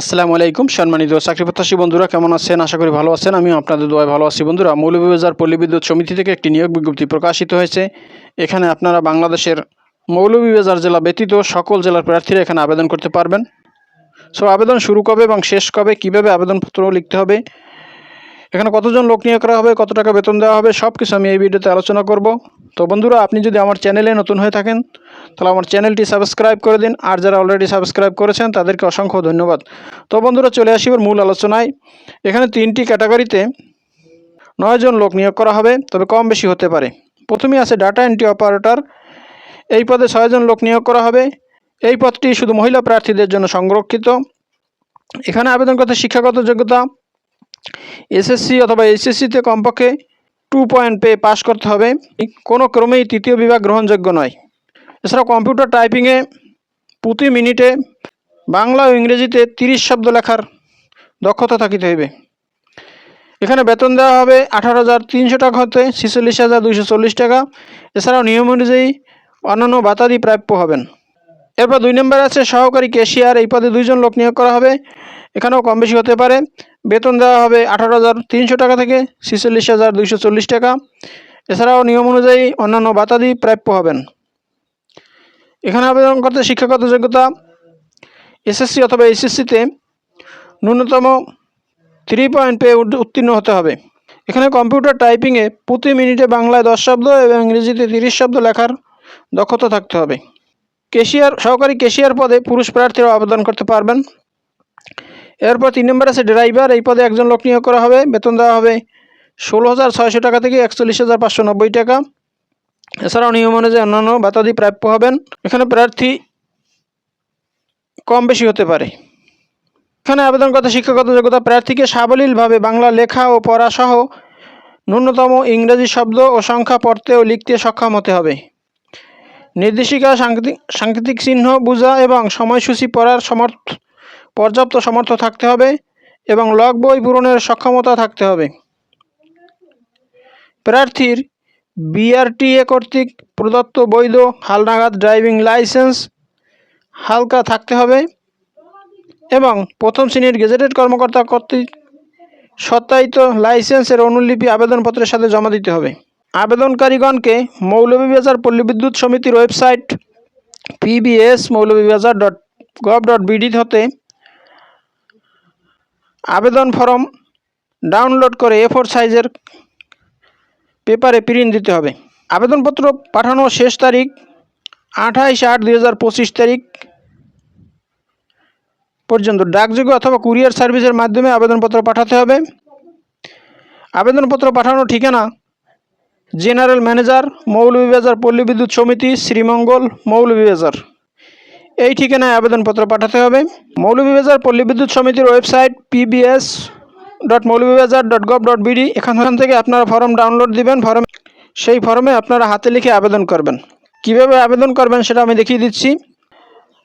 আসসালামু আলাইকুম, সম্মানিত চাকরি প্রত্যাশী বন্ধুরা, কেমন আছেন? আশা করি ভালো আছেন। আমি আপনাদের দোয়ায় ভালো আছি। বন্ধুরা, মৌলভীবাজার পল্লী বিদ্যুৎ সমিতি থেকে একটি নিয়োগ বিজ্ঞপ্তি প্রকাশিত হয়েছে। এখানে আপনারা বাংলাদেশের মৌলভীবাজার জেলা ব্যতীত সকল জেলার প্রার্থীরা এখানে আবেদন করতে পারবেন। সো, আবেদন শুরু কবে এবং শেষ কবে, কীভাবে আবেদনপত্র লিখতে হবে, এখানে কতজন লোক নিয়োগ করা হবে, কত টাকা বেতন দেওয়া হবে সব কিছু আমি এই ভিডিওতে আলোচনা করব। তো বন্ধুরা, আপনি যদি আমার চ্যানেলে নতুন হয়ে থাকেন, তাহলে আমার চ্যানেলটি সাবস্ক্রাইব করে দিন। আর যারা অলরেডি সাবস্ক্রাইব করেছেন, তাদেরকে অসংখ্য ধন্যবাদ। তো বন্ধুরা, চলে আসি মূল আলোচনায়। এখানে তিনটি ক্যাটাগরিতে নয়জন লোক নিয়োগ করা হবে, তবে কম বেশি হতে পারে। প্রথমেই আছে ডাটা এন্ট্রি অপারেটর এই পদে ছয়জন লোক নিয়োগ করা হবে। এই পদটি শুধু মহিলা প্রার্থীদের জন্য সংরক্ষিত। এখানে আবেদন করতে শিক্ষাগত যোগ্যতা, এসএসসি অথবা এইচএসসিতে কমপক্ষে টু পয়েন্ট পেয়ে পাশ করতে হবে। কোনো ক্রমেই তৃতীয় বিভাগ গ্রহণযোগ্য নয়। এছাড়াও কম্পিউটার টাইপিংয়ে প্রতি মিনিটে বাংলা ও ইংরেজিতে তিরিশ শব্দ লেখার দক্ষতা থাকিতে হইবে। এখানে বেতন দেওয়া হবে আঠারো হাজার তিনশো টাকা হতে ছেচল্লিশ হাজার দুইশো চল্লিশ টাকা। এছাড়াও নিয়ম অনুযায়ী অন্যান্য ভাতাদি প্রাপ্য হবেন। এরপর দুই নম্বরে আছে, সহকারী ক্যাশিয়ার, এই পদে দুইজন লোক নিয়োগ করা হবে। এখানেও কম বেশি হতে পারে। বেতন দেওয়া হবে আঠারো হাজার তিনশো টাকা থেকে ছেচল্লিশ হাজার দুইশো চল্লিশ টাকা। এছাড়াও নিয়ম অনুযায়ী অন্যান্য ভাতাদি প্রাপ্য হবেন। এখানে আবেদন করতে শিক্ষাগত যোগ্যতা, এসএসসি অথবা এইচএসসিতে ন্যূনতম থ্রি পয়েন্ট পেয়ে উত্তীর্ণ হতে হবে। এখানে কম্পিউটার টাইপিংয়ে প্রতি মিনিটে বাংলায় দশ শব্দ এবং ইংরেজিতে তিরিশ শব্দ লেখার দক্ষতা থাকতে হবে। কেশিয়ার, সহকারী কেশিয়ার পদে পুরুষ প্রার্থীরা আবেদন করতে পারবেন। এরপর তিন নম্বর আছে ড্রাইভার। এই পদে একজন লোক নিয়োগ করা হবে। বেতন দেওয়া হবে ষোলো হাজার ছয়শো টাকা থেকে একচল্লিশ হাজার পাঁচশো নব্বই টাকা। এছাড়াও নিয়ম অনুযায়ী অন্যান্য ভাতাদি প্রাপ্য হবেন। এখানে প্রার্থী কম বেশি হতে পারে। এখানে আবেদন করতে শিক্ষাগত যোগ্যতা প্রার্থীকে সাবলীলভাবে বাংলা লেখা ও পড়াসহ ন্যূনতম ইংরেজি শব্দ ও সংখ্যা পড়তে ও লিখতে সক্ষম হতে হবে। নির্দেশিকা, সাংকেতিক সাংকেতিক চিহ্ন, বোঝা এবং সময়সূচি পড়ার সমর্থ, পর্যাপ্ত সমর্থ থাকতে হবে এবং লগ বই পূরণের সক্ষমতা থাকতে হবে। প্রার্থীর বিআরটিএ কর্তৃক প্রদত্ত বৈধ হালনাগাদ ড্রাইভিং লাইসেন্স হালকা থাকতে হবে এবং প্রথম শ্রেণির গেজেটেড কর্মকর্তা কর্তৃক সত্যায়িত লাইসেন্সের অনুলিপি, আবেদনপত্রের সাথে জমা দিতে হবে। আবেদনকারীগণকে মৌলভীবাজার পল্লী বিদ্যুৎ সমিতির website PBS Moulvibazar dot gov dot BD হতে আবেদন ফর্ম ডাউনলোড করে এ ফোর সাইজের পেপারে প্রিন্ট দিতে হবে। আবেদনপত্র পাঠানোর শেষ তারিখ আঠাইশ আট দুই হাজার পঁচিশ তারিখ পর্যন্ত। ডাকযোগে অথবা কুরিয়ার সার্ভিসের মাধ্যমে আবেদনপত্র পাঠাতে হবে। আবেদনপত্র পাঠানোর ঠিকানা জেনারেল ম্যানেজার, মৌলভীবাজার পল্লী বিদ্যুৎ সমিতি, শ্রীমঙ্গল, মৌলভীবাজার। এই ঠিকানায় আবেদনপত্র পাঠাতে হবে। মৌলভীবাজার পল্লী বিদ্যুৎ সমিতির website PBS dot Moulvibazar dot gov dot BD এখান থেকে আপনারা ফর্ম ডাউনলোড দিবেন। ফর্ম সেই ফর্মে আপনারা হাতে লিখে আবেদন করবেন। কীভাবে আবেদন করবেন সেটা আমি দেখিয়ে দিচ্ছি।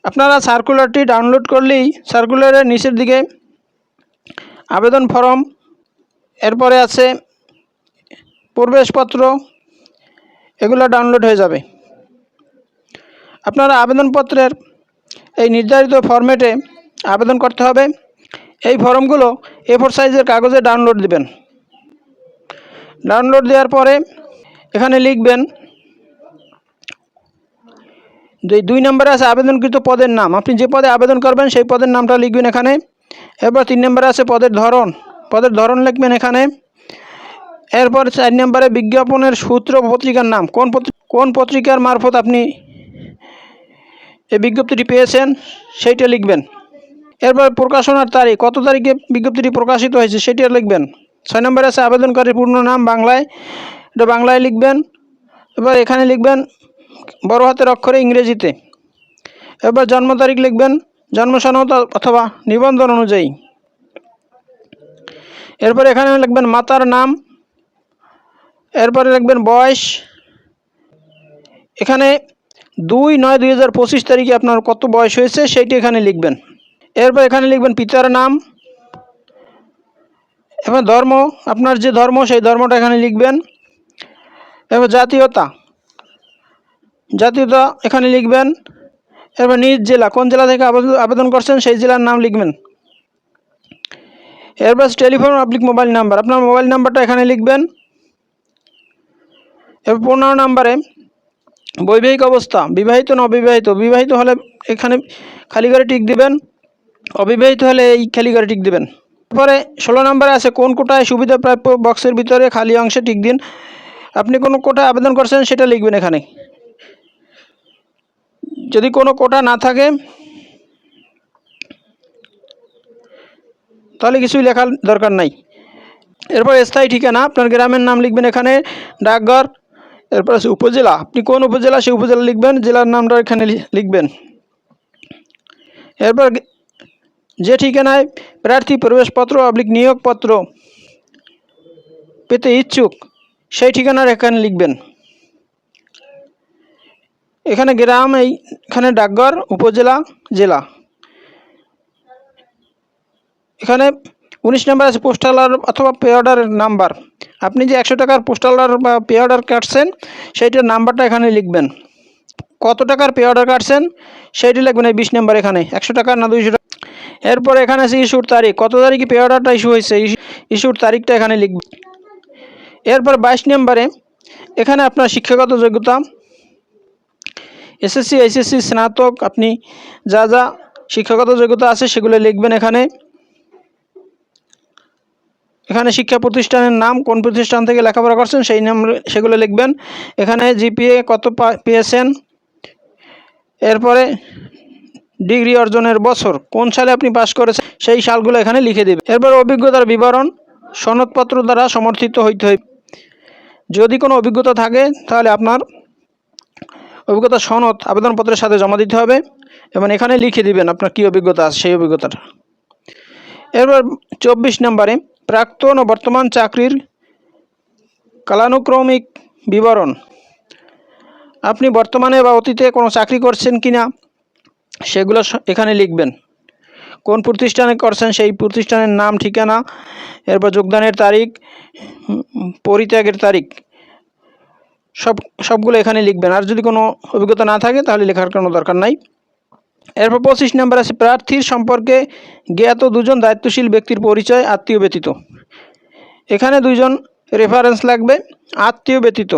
আপনারা সার্কুলারটি ডাউনলোড করলেই সার্কুলারের নিচের দিকে আবেদন ফর্ম, এরপরে আছে প্রবেশপত্র, এগুলো ডাউনলোড হয়ে যাবে। আপনারা আবেদনপত্রের এই নির্ধারিত ফরম্যাটে আবেদন করতে হবে। এই ফর্মগুলো এ ফোর সাইজের কাগজে ডাউনলোড দিবেন। ডাউনলোড দেওয়ার পরে এখানে লিখবেন দুই দুই নম্বরে আছে আবেদনকৃত পদের নাম। আপনি যে পদে আবেদন করবেন সেই পদের নামটা লিখবেন এখানে। এরপর তিন নম্বরে আছে পদের ধরন। পদের ধরন লিখবেন এখানে। এরপর চার নম্বরে বিজ্ঞাপনের সূত্র পত্রিকার নাম। কোন কোন পত্রিকার মারফত আপনি এই বিজ্ঞপ্তিটি পেয়েছেন সেইটা লিখবেন। এরপর প্রকাশনার তারিখ, কত তারিখে বিজ্ঞপ্তিটি প্রকাশিত হয়েছে সেটা লিখবেন। ছয় নম্বরে আছে আবেদনকারীর পূর্ণ নাম বাংলায়, এটা বাংলায় লিখবেন। এবার এখানে লিখবেন বড় হাতের অক্ষরে ইংরেজিতে। এবার জন্ম তারিখ লিখবেন, জন্ম সনদ অথবা নিবন্ধন অনুযায়ী। এরপর এখানে লিখবেন মাতার নাম এরপরে লিখবেন বয়স। এখানে দুই নয় দুই হাজার পঁচিশ তারিখে আপনার কত বয়স হয়েছে সেইটি এখানে লিখবেন। এরপর এখানে লিখবেন পিতার নাম। এবার ধর্ম, আপনার যে ধর্ম, সেই ধর্মটা এখানে লিখবেন। এবার জাতীয়তা। জাতীয়তা এখানে লিখবেন। এরপর নিজ জেলা, কোন জেলা থেকে আবেদন করছেন সেই জেলার নাম লিখবেন। এরপর টেলিফোন, পাবলিক মোবাইল নাম্বার, আপনার মোবাইল নাম্বারটা এখানে লিখবেন। এরপর পনেরো নাম্বারে বৈবাহিক অবস্থা, বিবাহিত না অবিবাহিত বিবাহিত হলে এখানে খালি করে টিক দিবেন, অবিবাহিত হলে এই খালি করে টিক দিবেন। তারপরে ষোলো নম্বরে আছে, কোন কোটায় সুবিধা প্রাপ্য বক্সের ভিতরে খালি অংশে টিক দিন। আপনি কোনো কোটায় আবেদন করছেন সেটা লিখবেন এখানে। যদি কোনো কোটা না থাকে, তাহলে কিছুই লেখার দরকার নাই। এরপর স্থায়ী ঠিকানা, আপনার গ্রামের নাম লিখবেন এখানে, ডাকঘর এরপর আছে উপজেলা। আপনি কোন উপজেলা, সেই উপজেলা লিখবেন, জেলার নামটা এখানে লিখবেন। এরপর যে ঠিকানায় প্রার্থী প্রবেশপত্র অবলিক নিয়োগপত্র পেতে ইচ্ছুক, সেই ঠিকানার এখানে লিখবেন। এখানে গ্রাম এই এখানে ডাকঘর, উপজেলা, জেলা। এখানে উনিশ নাম্বার আছে পোস্টাল অথবা পে অর্ডারের নাম্বার। আপনি যে একশো টাকার পোস্টাল অর্ডার বা পে অর্ডার কাটছেন, সেইটার নাম্বারটা এখানে লিখবেন। কত টাকার পে অর্ডার কাটছেন, সেইটি লিখবেন এই বিশ নাম্বার এখানে। একশো টাকা না দুইশো টাকা? এরপর এখানে আছে ইস্যুর তারিখ। কত তারিখে পে অর্ডারটা ইস্যু হয়েছে? ইস্যুর তারিখটা এখানে লিখবেন এরপর বাইশ নম্বরে এখানে আপনার শিক্ষাগত যোগ্যতা, এসএসসি, এইচএসসি, স্নাতক, আপনি যা যা শিক্ষাগত যোগ্যতা আছে সেগুলো লিখবেন এখানে। এখানে শিক্ষা প্রতিষ্ঠানের নাম কোন প্রতিষ্ঠান থেকে লেখাপড়া করছেন সেই নাম সেগুলো লিখবেন। এখানে জিপিএ কত পেয়েছেন? এরপরে ডিগ্রি অর্জনের বছর কোন সালে আপনি পাশ করেছেন? সেই সালগুলো এখানে লিখে দেবেন এরপর অভিজ্ঞতার বিবরণ সনদপত্র দ্বারা সমর্থিত হইতে হবে যদি কোনো অভিজ্ঞতা থাকে, তাহলে আপনার অভিজ্ঞতা সনদ আবেদনপত্রের সাথে জমা দিতে হবে এবং এখানে লিখে দিবেন আপনার কী অভিজ্ঞতা আছে সেই অভিজ্ঞতাটা এরপর চব্বিশ নম্বরে প্রাক্তন ও বর্তমান চাকরির কালানুক্রমিক বিবরণ। আপনি বর্তমানে বা অতীতে কোনো চাকরি করছেন কি না সেগুলো এখানে লিখবেন। কোন প্রতিষ্ঠানে করছেন সেই প্রতিষ্ঠানের নাম, ঠিকানা, এরপর যোগদানের তারিখ পরিত্যাগের তারিখ, সব সবগুলো এখানে লিখবেন। আর যদি কোনো অভিজ্ঞতা না থাকে, তাহলে লেখার কোনো দরকার নাই। এরপর পঁচিশ নাম্বার আছে, প্রার্থীর সম্পর্কে জ্ঞাত দুজন দায়িত্বশীল ব্যক্তির পরিচয়, আত্মীয় ব্যতীত। এখানে দুইজন রেফারেন্স লাগবে, আত্মীয় ব্যতীত।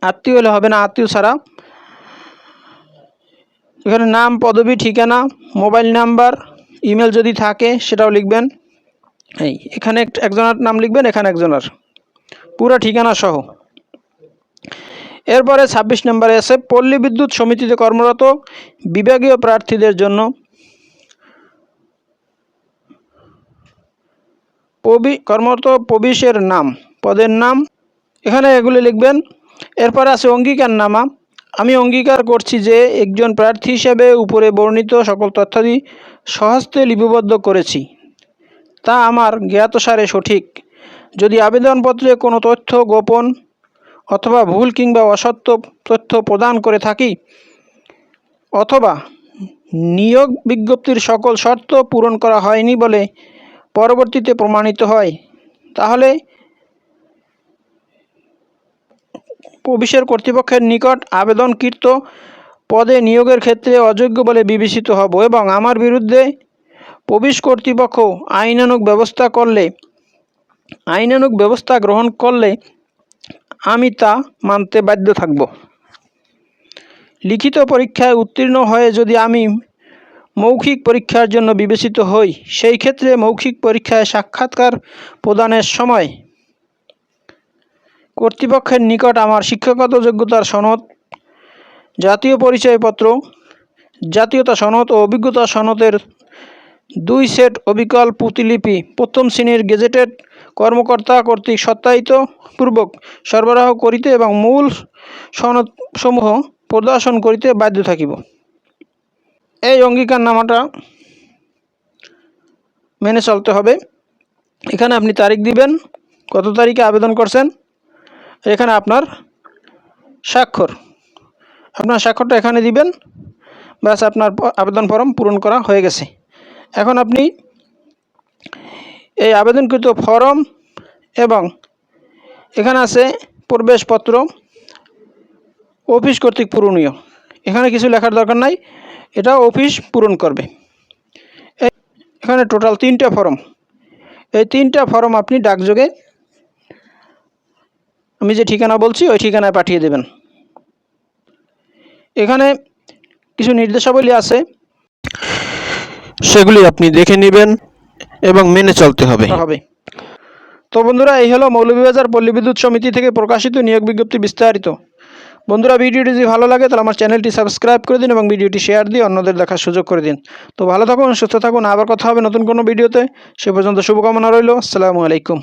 আত্মীয় হলে হবে না, আত্মীয় ছাড়া। এখানে নাম, পদবি, ঠিকানা, মোবাইল নাম্বার, ইমেল যদি থাকে সেটাও লিখবেন। এই, এখানে এক- একজনের নাম লিখবেন, এখানে একজনের। পুরো ঠিকানা সহ। এরপরে ছাব্বিশ নম্বরে আছে পল্লী বিদ্যুৎ সমিতিতে কর্মরত বিভাগীয় প্রার্থীদের জন্য পবি, কর্মরত প্রবিশের নাম, পদের নাম। এখানে এগুলি লিখবেন। এরপর আছে অঙ্গীকার নামা আমি অঙ্গীকার করছি যে একজন প্রার্থী হিসেবে উপরে বর্ণিত সকল তথ্যাদি সহস্তে লিপিবদ্ধ করেছি। তা আমার জ্ঞাতসারে সঠিক। যদি আবেদনপত্রে কোনো তথ্য গোপন অথবা ভুল কিংবা অসত্য তথ্য প্রদান করে থাকি, অথবা নিয়োগ বিজ্ঞপ্তির সকল শর্ত পূরণ করা হয়নি বলে পরবর্তীতে প্রমাণিত হয়। তাহলে প্রবিশের কর্তৃপক্ষের নিকট আবেদনকৃত পদে নিয়োগের ক্ষেত্রে অযোগ্য বলে বিবেচিত হব এবং আমার বিরুদ্ধে প্রবেশ কর্তৃপক্ষ আইনানুগ ব্যবস্থা করলে, আইনানুগ ব্যবস্থা গ্রহণ করলে আমি তা মানতে বাধ্য থাকব। লিখিত পরীক্ষায় উত্তীর্ণ হয়ে যদি আমি মৌখিক পরীক্ষার জন্য বিবেচিত হই, সেই ক্ষেত্রে মৌখিক পরীক্ষায় সাক্ষাৎকার প্রদানের সময় কর্তৃপক্ষের নিকট আমার শিক্ষাগত যোগ্যতার সনদ, জাতীয় পরিচয়পত্র, জাতীয়তা সনদ ও অভিজ্ঞতা সনদের দুই সেট অবিকল প্রতিলিপি প্রথম শ্রেণির গেজেটেড কর্মকর্তা কর্তৃক সত্যায়িত পূর্বক সরবরাহ করিতে এবং মূল সনদসমূহ প্রদর্শন করিতে বাধ্য থাকিব। এই অঙ্গীকারনামাটা মেনে চলতে হবে। এখানে আপনি তারিখ দিবেন, কত তারিখে আবেদন করছেন, এখানে আপনার স্বাক্ষর। আপনার স্বাক্ষরটা এখানে দিবেন, ব্যাস আপনার আবেদন ফর্ম পূরণ করা হয়ে গেছে। এখন আপনি এই আবেদনকৃত ফর্ম এবং এখানে আছে প্রবেশপত্র, অফিস কর্তৃক পূরণীয়। এখানে কিছু লেখার দরকার নাই, এটা অফিস পূরণ করবে। এখানে টোটাল তিনটে ফর্ম। এই তিনটা ফর্ম আপনি ডাকযোগে আমি যে ঠিকানা বলছি, ওই ঠিকানায় পাঠিয়ে দেবেন। এখানে কিছু নির্দেশাবলী আছে। সেগুলি আপনি দেখে নেবেন এবং মেনে চলতে হবে। তো বন্ধুরা, এই হলো মৌলভীবাজার পল্লী বিদ্যুৎ সমিতি থেকে প্রকাশিত নিয়োগ বিজ্ঞপ্তি বিস্তারিত। বন্ধুরা, ভিডিওটি যদি ভালো লাগে, তাহলে আমার চ্যানেলটি সাবস্ক্রাইব করে দিন এবং ভিডিওটি শেয়ার দিয়ে অন্যদের দেখার সুযোগ করে দিন। তো ভালো থাকুন, সুস্থ থাকুন। আবার কথা হবে নতুন কোনো ভিডিওতে। সে পর্যন্ত শুভকামনা রইল। আসসালামু আলাইকুম।